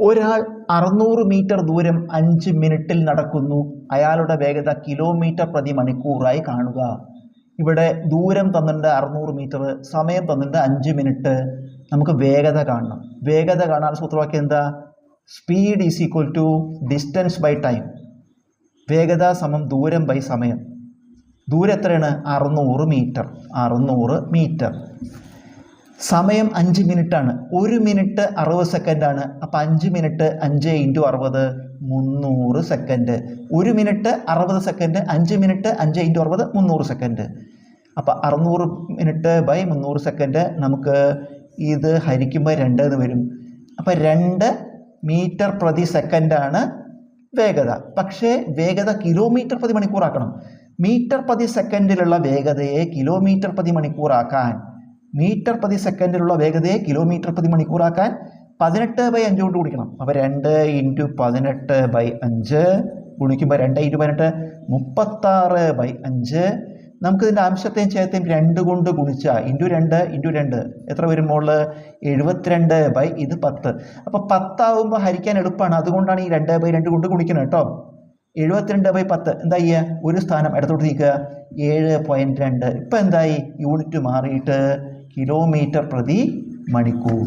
ഒരാൾ അറുന്നൂറ് മീറ്റർ ദൂരം അഞ്ച് മിനിറ്റിൽ നടക്കുന്നു. അയാളുടെ വേഗത കിലോമീറ്റർ പ്രതി മണിക്കൂറായി കാണുക. ഇവിടെ ദൂരം തന്നിട്ടുണ്ട് അറുന്നൂറ് മീറ്റർ സമയം തന്നിട്ടുണ്ട് അഞ്ച് മിനിറ്റ്. നമുക്ക് വേഗത കാണണം. വേഗത കാണാൻ സൂത്രവാക്യം എന്താ? Speed is equal to distance by time വേഗത സമം ദൂരം ബൈ സമയം. ദൂരം എത്രയാണ്? അറുന്നൂറ് മീറ്റർ. അറുന്നൂറ് മീറ്റർ. സമയം അഞ്ച് മിനിറ്റാണ്. ഒരു മിനിറ്റ് അറുപത് സെക്കൻഡാണ്. അപ്പം അഞ്ച് മിനിറ്റ് അഞ്ച് ഇന്റു അറുപത് മുന്നൂറ് സെക്കൻഡ്. ഒരു മിനിറ്റ് അറുപത് സെക്കൻഡ് അഞ്ച് മിനിറ്റ് അഞ്ച് ഇന്റു അറുപത് മുന്നൂറ് സെക്കൻഡ്. അപ്പം അറുന്നൂറ് മിനിറ്റ് ബൈ മുന്നൂറ് സെക്കൻഡ് നമുക്ക് ഇത് ഹരിക്കുമ്പോൾ രണ്ട് എന്ന് വരും. അപ്പം രണ്ട് മീറ്റർ പ്രതി സെക്കൻഡാണ് വേഗത. പക്ഷേ വേഗത കിലോമീറ്റർ പ്രതി മണിക്കൂറാക്കണം മീറ്റർ പ്രതി സെക്കൻഡിലുള്ള വേഗതയെ കിലോമീറ്റർ പ്രതി മണിക്കൂറാക്കാൻ മീറ്റർ പ്രതി സെക്കൻഡിലുള്ള വേഗതയെ കിലോമീറ്റർ പ്രതി മണിക്കൂറാക്കാൻ പതിനെട്ട് ബൈ അഞ്ച് കൊണ്ട് കുടിക്കണം അപ്പോൾ രണ്ട് ഇന്റു പതിനെട്ട് ബൈ അഞ്ച് ഗുണിക്കുമ്പോൾ രണ്ട് ഇന്റു പതിനെട്ട് മുപ്പത്താറ് ബൈ അഞ്ച്. നമുക്കിതിന്റെ അംശത്തെയും ചേർത്തേയും രണ്ട് കൊണ്ട് ഗുണിച്ച ഇന്റു രണ്ട് ഇന്റു രണ്ട്. എത്ര വരുമ്പോൾ എഴുപത്തിരണ്ട് ബൈ ഇത് പത്ത്. അപ്പോൾ പത്താവുമ്പോൾ ഹരിക്കാൻ എളുപ്പമാണ്. അതുകൊണ്ടാണ് ഈ രണ്ട് ബൈ രണ്ട് കൊണ്ട് ഗുണിക്കുന്നത് കേട്ടോ. എഴുപത്തിരണ്ട് ബൈ പത്ത് എന്തായി? ഒരു സ്ഥാനം ഇടത്തോട്ട് നീക്കുക. ഏഴ് പോയിന്റ് രണ്ട്. ഇപ്പം എന്തായി? യൂണിറ്റ് മാറിയിട്ട് കിലോമീറ്റർ പ്രതി മണിക്കൂർ